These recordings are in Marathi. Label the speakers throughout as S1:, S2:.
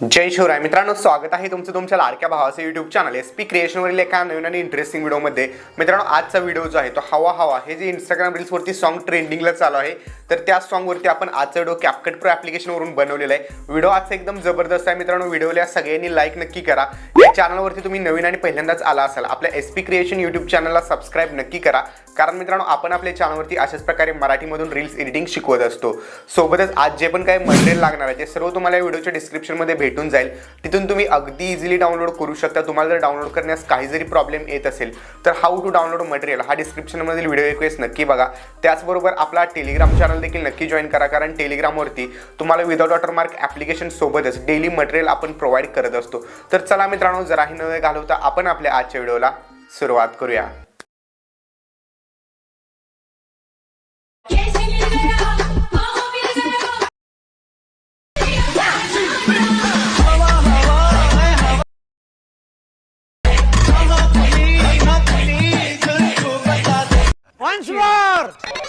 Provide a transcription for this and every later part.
S1: जय शिवराय. मित्रांनो स्वागत आहे तुमचं तुमच्या लाडक्या भावाचं युट्यूब चॅनल एस पी क्रिएशनवरील एका नवीन आणि इंटरेस्टिंग व्हिडिओमध्ये मित्रांनो आजचा व्हिडिओ जो आहे तो हवा हवा. हे जे इंस्टाग्राम रील्सवरती सॉन्ग ट्रेंडिंगला चालू आहे तर त्या सॉन्गवरती आपण आजचा व्हिडिओ कॅपकट प्रो ॲप्लिकेशनवरून बनवलेला आहे. व्हिडिओ आजचा एकदम जबरदस्त आहे मित्रांनो. व्हिडिओला सगळ्यांनी लाईक नक्की करा. या चॅनलवरती तुम्ही नवीन आणि पहिल्यांदाच आला असाल आपल्या एस पी क्रिएशन युट्यूब चॅनलला सबस्क्राईब नक्की करा. कारण मित्रांनो आपण आपल्या चॅनलवरती अशाच प्रकारे मराठीमधून रील्स एडिटिंग शिकवत असतो. सोबतच आज जे पण काही मटेरियल लागणार आहे ते सर्व तुम्हाला या व्हिडिओच्या डिस्क्रिप्शनमध्ये भेटून जाईल. तिथून तुम्ही अगदी इझिली डाउनलोड करू शकता. तुम्हाला जर डाउनलोड करण्यास काही जरी प्रॉब्लेम येत असेल तर हाऊ टू डाउनलोड मटेरियल हा डिस्क्रिप्शनमधील व्हिडिओ रिक्वेस्ट नक्की बघा. त्याचबरोबर आपला टेलिग्राम चॅनल देखील नक्की जॉईन करा. कारण टेलिग्रामवरती तुम्हाला विदाउट वॉटरमार्क ॲप्लिकेशन सोबतच डेली मटेरियल आपण प्रोव्हाइड करत असतो. तर चला मित्रांनो जराही न वेळ घालवता आपण आपल्या आजच्या व्हिडिओला सुरुवात करूया
S2: Once more!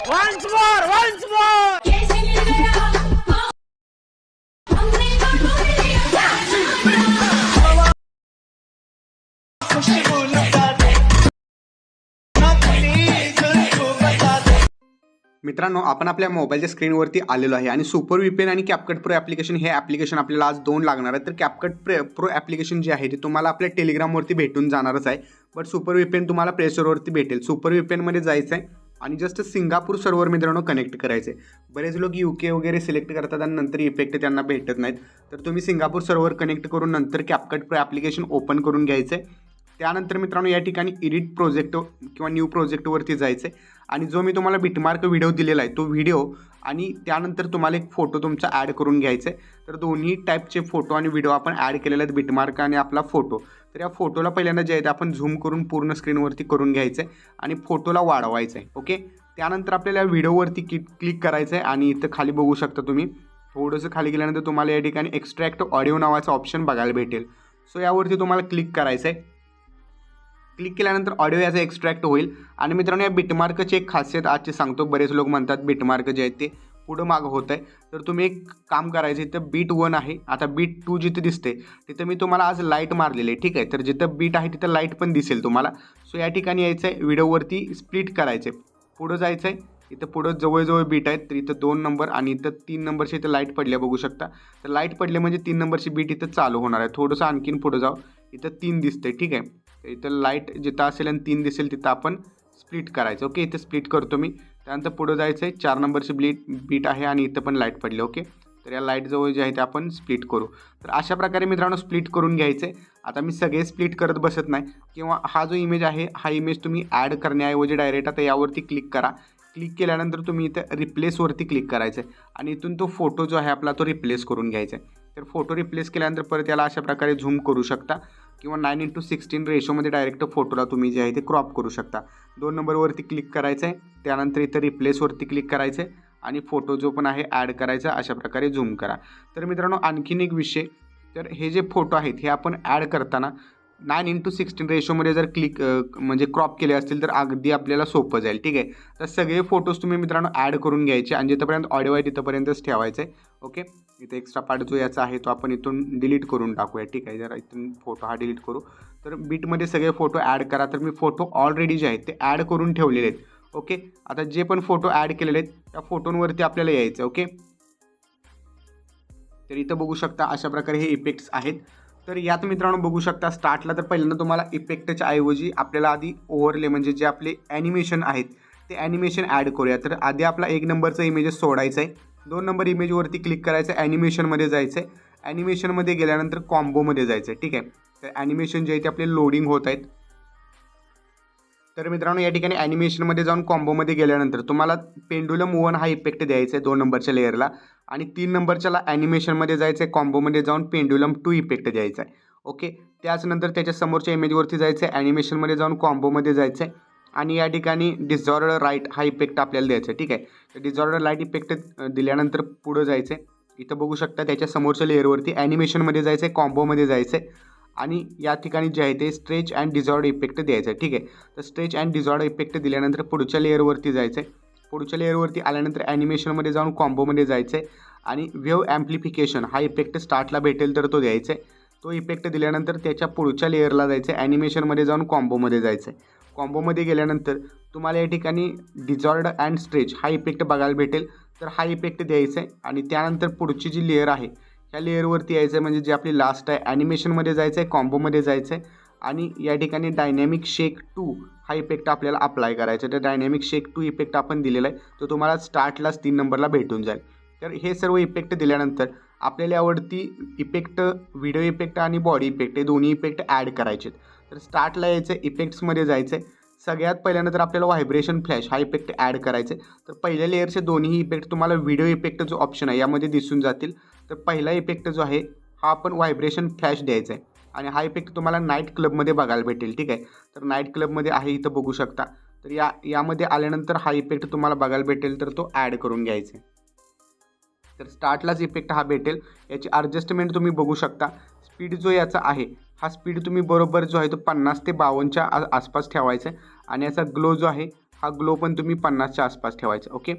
S2: Once more! Once more!
S1: मित्रांनो आपण आपल्या मोबाईलच्या स्क्रीनवरती आलेलो आहे आणि सुपर व्हीपीएन आणि कॅपकट प्रो ॲप्लिकेशन हे ॲप्लिकेशन आपल्याला आज दोन लागणार आहे तर कॅपकट प्रे प्रो ॲप्लिकेशन जे आहे ते तुम्हाला आपल्या टेलिग्रामवरती भेटून जाणारच आहे. बट सुपर व्हीपीएन तुम्हाला प्लेस्टोरवरती भेटेल. सुपर व्हीपीएनमध्ये जायचं आहे आणि जस्ट सिंगापूर सर्व्हर मित्रांनो कनेक्ट करायचे बरेच लोक यू के वगैरे सिलेक्ट करतात आणि नंतर इफेक्ट त्यांना भेटत नाहीत. तर तुम्ही सिंगापूर सर्व्हर कनेक्ट करून नंतर कॅपकट प्रो ॲप्लिकेशन ओपन करून घ्यायचं आहे. त्यानंतर मित्रांनो या ठिकाणी इडिट प्रोजेक्ट किंवा न्यू प्रोजेक्टवरती जायचं आहे. आणि जो मी तुम्हाला बिटमार्क व्हिडिओ दिलेला आहे तो व्हिडिओ आणि त्यानंतर तुम्हाला एक फोटो तुमचा ॲड करून घ्यायचा आहे. तर दोन्ही टाईपचे फोटो आणि व्हिडिओ आपण ॲड केलेले आहेत बिटमार्क आणि आपला फोटो तर या फोटोला पहिल्यांदा जे आहे ते आपण झूम करून पूर्ण स्क्रीनवरती करून घ्यायचं आहे आणि फोटोला वाढवायचं आहे ओके त्यानंतर आपल्याला व्हिडिओवरती कि क्लिक करायचं आहे आणि इथं खाली बघू शकता तुम्ही. थोडंसं खाली गेल्यानंतर तुम्हाला या ठिकाणी एक्स्ट्रॅक्ट ऑडिओ नावाचा ऑप्शन बघायला भेटेल. सो यावरती तुम्हाला क्लिक करायचं आहे. क्लिक केल्यानंतर ऑडिओ याचा एक्स्ट्रॅक्ट होईल. आणि मित्रांनो या बिटमार्कची एक खासियत आजची सांगतो. बरेच लोक म्हणतात बिटमार्क जे आहेत ते पुढं मागं होत आहे तर तुम्ही एक काम करायचं इथं बीट वन आहे. आता बीट टू जिथे दिसते तिथं मी तुम्हाला आज लाइट मारलेली आहे. ठीक आहे? तर जिथं बीट आहे तिथं लाइट पण दिसेल तुम्हाला. सो या ठिकाणी यायचं आहे व्हिडिओवरती स्प्लिट करायचं आहे पुढं जायचं आहे इथं पुढं जवळजवळ बीट आहेत. तर इथं दोन नंबर आणि इथं तीन नंबरची इथं लाइट पडल्या बघू शकता. तर लाइट पडले म्हणजे तीन नंबरची बीट इथं चालू होणार आहे. थोडंसं आणखीन पुढं जाऊ. इथं तीन दिसते ठीक आहे? तर इथं लाइट जिथं असेल आणि तीन दिसेल तिथं आपण स्प्लिट करायचं. ओके इथं स्प्लिट करतो मी. त्यानंतर पुढं जायचं आहे चार नंबरची ब्लीट बीट आहे आणि इथं पण लाइट पडली. ओके तर या लाइट जवळ जे आहे ते आपण स्प्लिट करू. तर अशा प्रकारे मित्रांनो स्प्लिट करून घ्यायचं आहे आता मी सगळे स्प्लिट करत बसत नाही. किंवा हा जो इमेज आहे हा इमेज तुम्ही ॲड करण्याऐवजी डायरेक्ट आता यावरती क्लिक करा. क्लिक केल्यानंतर तुम्ही इथं रिप्लेसवरती क्लिक करायचं आहे आणि इथून तो फोटो जो आहे आपला तो रिप्लेस करून घ्यायचा आहे तर फोटो रिप्लेस केल्यानंतर परत याला अशा प्रकारे झूम करू शकता. किंवा नाईन इंटू सिक्स्टीन रेशोमध्ये डायरेक्ट फोटोला तुम्ही जे आहे ते क्रॉप करू शकता. दोन नंबरवरती क्लिक करायचं आहे त्यानंतर इथं रिप्लेसवरती क्लिक करायचं आहे आणि फोटो जो पण आहे ॲड करायचा अशा प्रकारे झूम करा. तर मित्रांनो आणखीन एक विषय तर हे जे फोटो आहेत हे आपण ॲड करताना नाईन इंटू सिक्स्टीन रेशोमध्ये जर क्लिक म्हणजे क्रॉप केले असतील तर अगदी आपल्याला सोपं जाईल ठीक आहे? तर सगळे फोटोज तुम्ही मित्रांनो ॲड करून घ्यायचे आणि जिथंपर्यंत ऑडिओ आहे तिथंपर्यंतच ठेवायचं आहे ओके? इथे एक्स्ट्रा पार्ट जो याचा आहे तो आपण इथून डिलीट करून टाकूया ठीक आहे? जरा इथून फोटो हा डिलीट करू. तर बीटमध्ये सगळे फोटो ॲड करा. तर मी फोटो ऑलरेडी जे आहेत ते ॲड करून ठेवलेले आहेत ओके? आता जे पण फोटो ॲड केलेले आहेत त्या फोटोंवरती आपल्याला यायचं ओके? तर इथं बघू शकता अशा प्रकारे हे इफेक्ट्स आहेत. तर यात मित्रांनो बघू शकता स्टार्टला तर पहिल्यांदा तुम्हाला इफेक्टच्या ऐवजी आपल्याला आधी ओव्हरले म्हणजे जे आपले ॲनिमेशन आहेत ते ॲनिमेशन ॲड करूया. तर आधी आपला एक नंबरचं इमेजेस सोडायचं आहे. दोन नंबर इमेजवरती क्लिक करायचं आहे ॲनिमेशनमध्ये जायचं आहे ॲनिमेशनमध्ये गेल्यानंतर कॉम्बोमध्ये जायचं आहे ठीक आहे? तर ॲनिमेशन जे आहे ते आपले लोडिंग होत आहेत. तर मित्रांनो या ठिकाणी ॲनिमेशनमध्ये जाऊन कॉम्बोमध्ये गेल्यानंतर तुम्हाला पेंडुलम वन हा इफेक्ट द्यायचा आहे दोन नंबरच्या लेअरला आणि तीन नंबरच्याला ॲनिमेशनमध्ये जायचं आहे कॉम्बोमध्ये जाऊन पेंडुलम टू इफेक्ट द्यायचा आहे. ओके त्याचनंतर त्याच्या समोरच्या इमेजवरती जायचं आहे ॲनिमेशनमध्ये जाऊन कॉम्बोमध्ये जायचं आहे. आणि या ठिकाणी डिझॉर्डर राईट हा इफेक्ट आपल्याला द्यायचा आहे. ठीक आहे? तर डिझॉर्डर लाइट इफेक्ट दिल्यानंतर पुढं जायचं आहे. इथं बघू शकता त्याच्या समोरच्या लेअरवरती ॲनिमेशनमध्ये जायचं आहे कॉम्बोमध्ये जायचं आहे. आणि या ठिकाणी जे आहे ते स्ट्रेच अँड डिझॉर्ड इफेक्ट द्यायचं आहे. ठीक आहे? तर स्ट्रेच अँड डिझॉर्ड इफेक्ट दिल्यानंतर पुढच्या लेअरवरती जायचं आहे पुढच्या लेअरवरती आल्यानंतर ॲनिमेशनमध्ये जाऊन कॉम्बोमध्ये जायचं आहे आणि वेव ॲम्प्लिफिकेशन हा इफेक्ट स्टार्टला भेटेल तर तो द्यायचा आहे तो इफेक्ट दिल्यानंतर त्याच्या पुढच्या लेअरला जायचं आहे ॲनिमेशनमध्ये जाऊन कॉम्बोमध्ये जायचं आहे कॉम्बोमध्ये गेल्यानंतर तुम्हाला या ठिकाणी डिझॉर्ड अँड स्ट्रेच हा इफेक्ट बघायला भेटेल. तर हा इफेक्ट द्यायचा आहे आणि त्यानंतर पुढची जी लेअर आहे ह्या लेअरवरती यायचं आहे म्हणजे जे आपली लास्ट आहे ॲनिमेशनमध्ये जायचं आहे कॉम्बोमध्ये जायचं आहे आणि या ठिकाणी डायनॅमिक शेक टू हा इफेक्ट आपल्याला अप्लाय करायचा आहे. तर डायनॅमिक शेक टू इफेक्ट आपण दिलेला आहे. तो तुम्हाला स्टार्टलाच तीन नंबरला भेटून जाईल. तर हे सर्व इफेक्ट दिल्यानंतर आपल्याला यावरती इफेक्ट व्हिडिओ इफेक्ट आणि बॉडी इफेक्ट हे दोन्ही इफेक्ट ॲड करायचे आहेत तर स्टार्टला यायचं आहे इफेक्ट्समध्ये जायचं आहे सगळ्यात पहिल्यांदा आपल्याला व्हायब्रेशन फ्लॅश हा इफेक्ट ॲड करायचा आहे तर पहिल्या लेअरचे दोन्ही इफेक्ट तुम्हाला व्हिडिओ इफेक्ट जो ऑप्शन आहे. यामध्ये दिसून जातील. तर पहिला इफेक्ट जो आहे हा आपण व्हायब्रेशन फ्लॅश द्यायचा आहे. आणि हा इफेक्ट तुम्हाला नाईट क्लबमध्ये बघायला भेटेल ठीक आहे? तर नाईट क्लबमध्ये आहे इथं बघू शकता. तर या यामध्ये आल्यानंतर हा इफेक्ट तुम्हाला बघायला भेटेल तर तो ॲड करून घ्यायचा आहे. तर स्टार्टलाच इफेक्ट हा भेटेल. याची ॲडजस्टमेंट तुम्ही बघू शकता. स्पीड जो याचा आहे हा स्पीड तुम्ही बरोबर जो आहे तो पन्नास ते बावन्नच्या आसपास ठेवायचा आहे. आणि याचा ग्लो जो आहे हा ग्लो पण तुम्ही पन्नासच्या आसपास ठेवायचा ओके?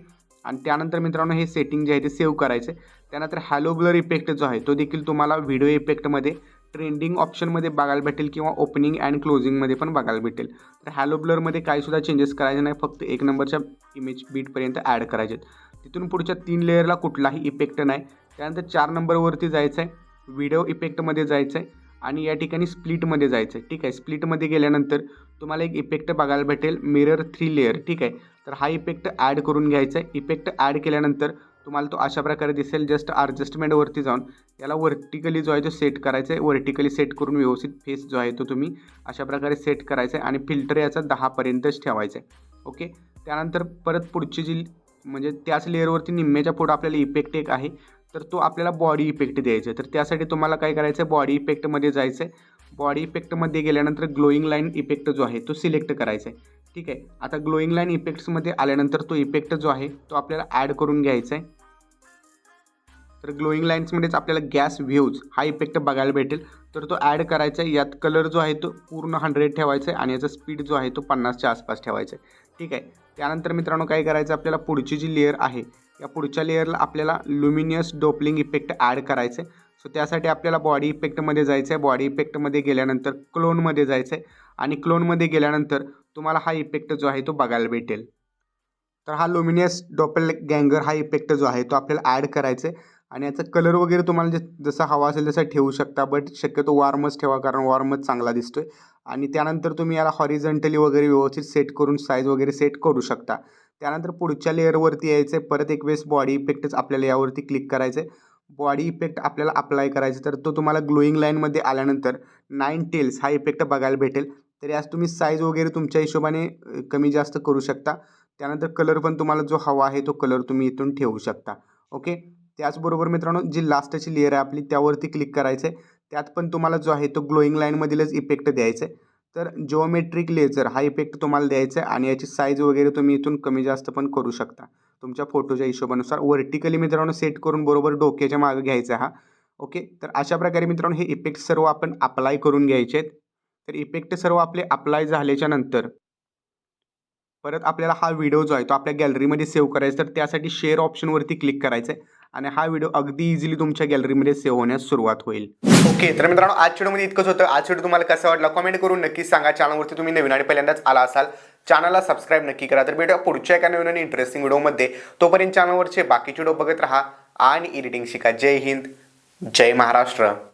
S1: आणि त्यानंतर मित्रांनो हे सेटिंग जे आहे ते सेव्ह करायचं आहे त्यानंतर हॅलो ब्लर इफेक्ट जो आहे तो देखील तुम्हाला व्हिडिओ इफेक्टमध्ये ट्रेंडिंग ऑप्शनमध्ये बघायला भेटेल किंवा ओपनिंग अँड क्लोजिंगमध्ये पण बघायला भेटेल. तर हॅलो ब्लरमध्ये काहीसुद्धा चेंजेस करायचे नाही फक्त एक नंबरच्या इमेज बीटपर्यंत ॲड करायचे आहेत. तिथून पुढच्या तीन लेअरला कुठलाही इफेक्ट नाही. त्यानंतर चार नंबरवरती जायचं आहे व्हिडिओ इफेक्टमध्ये जायचं आहे आणि या ठिकाणी स्प्लिटमध्ये जायचं आहे. ठीक आहे स्प्लिटमध्ये गेल्यानंतर तुम्हाला एक इफेक्ट बघायला भेटेल मिरर थ्री लेअर ठीक आहे तर हा इफेक्ट ॲड करून घ्यायचा आहे. इफेक्ट ॲड केल्यानंतर तुम्हाला तो अशा प्रकारे दिसेल जस्ट ॲडजस्टमेंटवरती जाऊन. याला वर्टिकली जो आहे तो सेट करायचा आहे. वर्टिकली सेट करून व्यवस्थित फेस जो आहे तो तुम्ही अशा प्रकारे सेट करायचा आहे आणि फिल्टर याचा दहापर्यंतच ठेवायचा आहे. ओके त्यानंतर परत पुढची जी म्हणजे त्याच लेअरवरती निम्म्याच्या पुढं आपल्याला इफेक्ट एक आहे. तर तो आपल्याला बॉडी इफेक्ट द्यायचा आहे. तर त्यासाठी तुम्हाला काय करायचं आहे बॉडी इफेक्टमध्ये जायचं आहे बॉडी इफेक्टमध्ये गेल्यानंतर ग्लोईंग लाईन इफेक्ट जो आहे तो सिलेक्ट करायचा आहे ठीक आहे? आता ग्लोईंग लाईन इफेक्ट्समध्ये आल्यानंतर तो इफेक्ट जो आहे तो आपल्याला ॲड करून घ्यायचा आहे तर ग्लोईंग लाईन्समध्येच आपल्याला गॅस व्ह्यूज हा इफेक्ट बघायला भेटेल. तर तो ॲड करायचा आहे यात कलर जो आहे तो पूर्ण हंड्रेड ठेवायचा आहे आणि याचा स्पीड जो आहे तो पन्नासच्या आसपास ठेवायचा आहे ठीक आहे? त्यानंतर मित्रांनो काय करायचं? आपल्याला पुढची जी लेअर आहे या पुढच्या लेअरला आपल्याला लुमिनियस डोपलिंग इफेक्ट ॲड करायचं आहे सो त्यासाठी आपल्याला बॉडी इफेक्टमध्ये जायचं आहे बॉडी इफेक्टमध्ये गेल्यानंतर क्लोनमध्ये जायचं आहे आणि क्लोनमध्ये गेल्यानंतर तुम्हाला हा इफेक्ट जो आहे तो बघायला भेटेल. तर हा लुमिनियस डोपल गँगर हा इफेक्ट जो आहे तो आपल्याला ॲड करायचा आहे आणि याचा कलर वगैरे तुम्हाला जे जसा हवा असेल तसा ठेवू शकता. बट शक्यतो वॉर्मच ठेवा कारण वॉर्मच चांगला दिसतो आहे आणि त्यानंतर तुम्ही याला हॉरिझंटली वगैरे व्यवस्थित सेट करून साईज वगैरे सेट करू शकता. त्यानंतर पुढच्या लेअरवरती यायचं आहे परत एक वेळेस बॉडी इफेक्टच आपल्याला यावरती क्लिक करायचं आहे बॉडी इफेक्ट आपल्याला अप्लाय करायचा. तर तो तुम्हाला ग्लोईंग लाईनमध्ये आल्यानंतर नाईन टेल्स हा इफेक्ट बघायला भेटेल. तर यास तुम्ही साईज वगैरे तुमच्या हिशोबाने कमी जास्त करू शकता. त्यानंतर कलर पण तुम्हाला जो हवा आहे तो कलर तुम्ही इथून ठेवू शकता. ओके त्याचबरोबर मित्रांनो जी लास्टची लेअर आहे आपली त्यावरती क्लिक करायचं आहे त्यात पण तुम्हाला जो आहे तो ग्लोईंग लाईनमधीलच इफेक्ट द्यायचा आहे तर जिओमेट्रिक लेझर हा इफेक्ट तुम्हाला द्यायचा आहे आणि याची साईज वगैरे तुम्ही इथून कमी जास्त पण करू शकता. तुमच्या फोटोच्या हिशोबानुसार व्हर्टिकली मित्रांनो सेट करून बरोबर डोक्याच्या मागं घ्यायचा हा. ओके तर अशा प्रकारे मित्रांनो हे इफेक्ट सर्व आपण अप्लाय करून घ्यायचे आहेत तर इफेक्ट सर्व आपले अप्लाय झाल्याच्यानंतर परत आपल्याला हा व्हिडिओ जो आहे तो आपल्या गॅलरीमध्ये सेव्ह करायचा. तर त्यासाठी शेअर ऑप्शनवरती क्लिक करायचं आहे आणि हा व्हिडिओ अगदी इझिली तुमच्या गॅलरीमध्ये सेव्ह होण्यास सुरुवात होईल. ओके तर मित्रांनो आज व्हिडिओमध्ये इतकंच होतं. आज व्हिडिओ तुम्हाला कसा वाटला कमेंट करून नक्कीच सांगा. चॅनलवरती तुम्ही नवीन आणि पहिल्यांदाच आला असाल चॅनलला सबस्क्राईब नक्की करा. तर भेटूया पुढच्या एका नवीन आणि इंटरेस्टिंग व्हिडिओमध्ये तोपर्यंत चॅनलवरचे बाकीचे व्हिडिओ बघत राहा आणि एडिटिंग शिका. जय हिंद जय महाराष्ट्र.